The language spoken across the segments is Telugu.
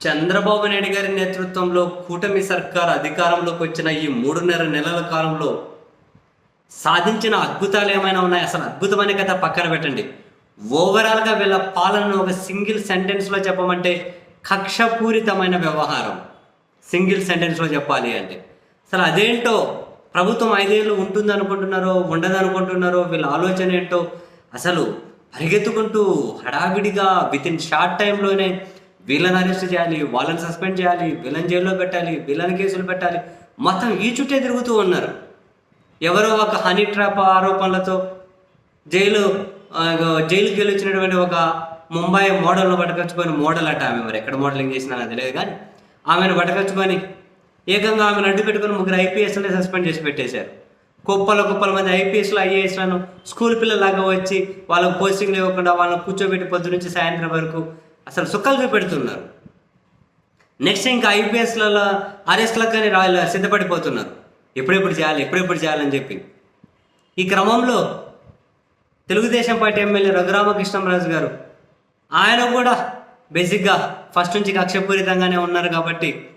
చంద్రబాబు నాయుడు గారి నేతృత్వంలో కూటమి సర్కార్ అధికారంలోకి వచ్చిన ఈ మూడున్నర నెలల కాలంలో సాధించిన అద్భుతాలు ఏమైనా ఉన్నాయి? అసలు అద్భుతమైన కథ పక్కన పెట్టండి. ఓవరాల్గా వీళ్ళ పాలనను ఒక సింగిల్ సెంటెన్స్లో చెప్పమంటే కక్షపూరితమైన వ్యవహారం. సింగిల్ సెంటెన్స్లో చెప్పాలి అంటే. అసలు అదేంటో ప్రభుత్వం ఐదేళ్ళు ఉంటుంది అనుకుంటున్నారో ఉండదు అనుకుంటున్నారో వీళ్ళ ఆలోచన ఏంటో అసలు పరిగెత్తుకుంటూ హడావిడిగా విత్ ఇన్ షార్ట్ టైంలోనే వీళ్ళని అరెస్ట్ చేయాలి వాళ్ళని సస్పెండ్ చేయాలి వీళ్ళని జైల్లో పెట్టాలి వీళ్ళని కేసులు పెట్టాలి. మొత్తం ఈ చుట్టే తిరుగుతూ ఉన్నారు. ఎవరో ఒక హనీ ట్రాప్ ఆరోపణలతో జైలు జైలుకి వెళ్ళొచ్చినటువంటి ఒక ముంబై మోడల్ను పట్టుకొచ్చుకొని మోడల్ అట ఆమె మరి. ఎక్కడ మోడలింగ్ చేసినా తెలియదు కానీ ఆమెను పట్టుకొచ్చుకొని ఏకంగా ఆమెను అడ్డు పెట్టుకొని ముగ్గురు ఐపీఎస్లనే సస్పెండ్ చేసి పెట్టేశారు. కుప్పల కుప్పల మంది ఐపీఎస్లు ఐఏఎస్లను స్కూల్ పిల్లలాగా వచ్చి వాళ్ళకు పోస్టింగ్లు ఇవ్వకుండా వాళ్ళని కూర్చోబెట్టి పొద్దు నుంచి సాయంత్రం వరకు అసలు సుక్కలు చూపెడుతున్నారు. నెక్స్ట్ ఇంకా ఐపీఎస్లలో అరెస్ట్లకు కానీ రా సిద్ధపడిపోతున్నారు. ఎప్పుడెప్పుడు చేయాలి ఎప్పుడెప్పుడు చేయాలని చెప్పి. ఈ క్రమంలో తెలుగుదేశం పార్టీ ఎమ్మెల్యే రఘురామకృష్ణరాజు గారు ఆయన కూడా బేసిక్గా ఫస్ట్ నుంచి కక్షపూరితంగానే ఉన్నారు కాబట్టి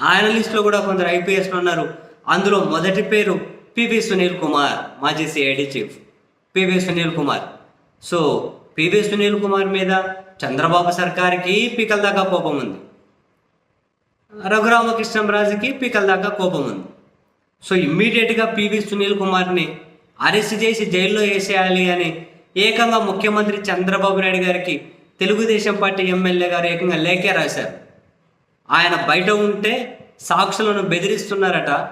ఆయన లిస్టులో కూడా కొందరు ఐపీఎస్లు ఉన్నారు. అందులో మొదటి పేరు పివి సునీల్ కుమార్ మాజీ CID chief. PV Sunil Kumar. So PV Sunil Kumar మీద చంద్రబాబు సర్కార్కి పీకల దాకా కోపం ఉంది. రఘురామకృష్ణరాజుకి పీకల దాకా కోపం ఉంది. సో ఇమ్మీడియట్గా పివి సునీల్ కుమార్ని అరెస్ట్ చేసి జైల్లో వేసేయాలి అని ఏకంగా ముఖ్యమంత్రి చంద్రబాబు నాయుడు గారికి తెలుగుదేశం పార్టీ ఎమ్మెల్యే గారు ఏకంగా లేఖే రాశారు. ఆయన బయట ఉంటే సాక్షులను బెదిరిస్తున్నారట.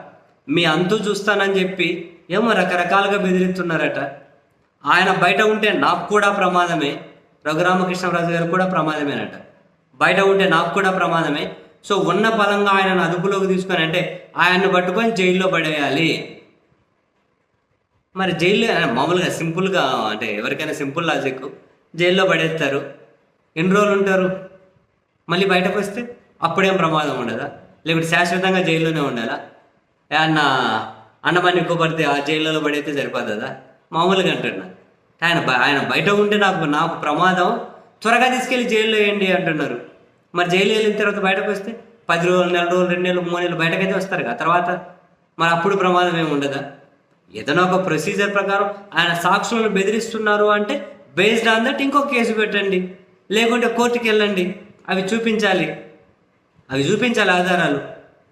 మీ అంతు చూస్తానని చెప్పి ఏమో రకరకాలుగా బెదిరిస్తున్నారట. ఆయన బయట ఉంటే నాకు కూడా ప్రమాదమే. రఘురామకృష్ణరాజు గారు కూడా ప్రమాదమేనట. బయట ఉంటే నాకు కూడా ప్రమాదమే. సో ఉన్న పదంగా ఆయనను అదుపులోకి తీసుకొని అంటే ఆయన్ని పట్టుకొని జైల్లో పడేయాలి. మరి జైల్లో మామూలుగా సింపుల్గా అంటే ఎవరికైనా సింపుల్ లాజిక్ జైల్లో పడేస్తారు. ఎన్ని రోజులు ఉంటారు? మళ్ళీ బయటకు వస్తే అప్పుడేం ప్రమాదం ఉండదా? లేకపోతే శాశ్వతంగా జైల్లోనే ఉండాలా? అన్న అన్నమాన్ని ఎక్కువ పడితే ఆ జైల్లో పడైతే సరిపోతుందా? మామూలుగా అంటున్నా. ఆయన బ- ఆయన బయట ఉంటే నాకు నాకు ప్రమాదం. త్వరగా తీసుకెళ్ళి జైల్లో వేయండి అంటున్నారు. మరి జైలు వెళ్ళిన తర్వాత బయటకు వస్తే పది రోజులు నెల రోజులు రెండు నెలలు మూడు నెలలు బయటకైతే వస్తారు కదా. తర్వాత మరి అప్పుడు ప్రమాదం ఏమి ఉండదా? ఏదైనా ఒక ప్రొసీజర్ ప్రకారం ఆయన సాక్షులను బెదిరిస్తున్నారు అంటే బేస్డ్ ఆన్ దట్ ఇంకో కేసు పెట్టండి. లేకుంటే కోర్టుకి వెళ్ళండి. అవి చూపించాలి. అవి చూపించాలి ఆధారాలు.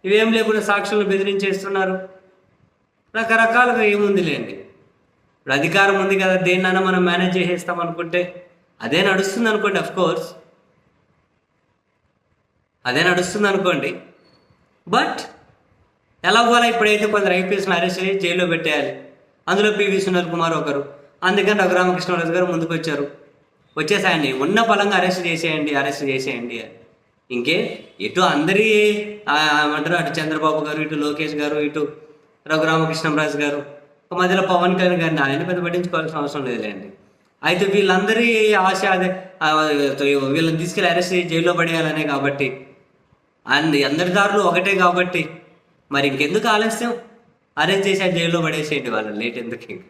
ఇవేం లేకుండా సాక్షులను బెదిరించేస్తున్నారు? రకరకాలుగా ఏముంది లేండి ఇప్పుడు అధికారం ఉంది కదా దేన్నైనా మనం మేనేజ్ చేసేస్తాం అనుకుంటే అదే నడుస్తుంది అనుకోండి అఫ్ కోర్స్ అదే నడుస్తుంది అనుకోండి. బట్ ఎలాగోలా ఇప్పుడైతే కొందరు ఐపీఎస్ని అరెస్ట్ చేసి జైల్లో పెట్టేయాలి. అందులో పివి సునీల్ కుమార్ ఒకరు అందుకని రఘురామకృష్ణరాజు గారు ముందుకు వచ్చారు వచ్చేసాయండి. ఉన్న బలంగా అరెస్ట్ చేసేయండి అరెస్ట్ చేసేయండి ఇంకే ఇటు అందరి ఆ, ఏమంటారు అటు చంద్రబాబు గారు ఇటు లోకేష్ గారు ఇటు రఘురామకృష్ణరాజు గారు మధ్యలో పవన్ కళ్యాణ్ గారిని ఆయన పెద్ద పట్టించుకోవాల్సిన అవసరం లేదులేండి. అయితే వీళ్ళందరి ఆశ అదే వీళ్ళని తీసుకెళ్ళి అరెస్ట్ చేసి జైల్లో పడేయాలనే కాబట్టి అండ్ అందరి దారులు ఒకటే కాబట్టి మరి ఇంకెందుకు ఆలస్యం? అరెస్ట్ చేసి ఆ జైల్లో పడేసేయండి వాళ్ళని లేట్ ఎందుకు ఇంకా?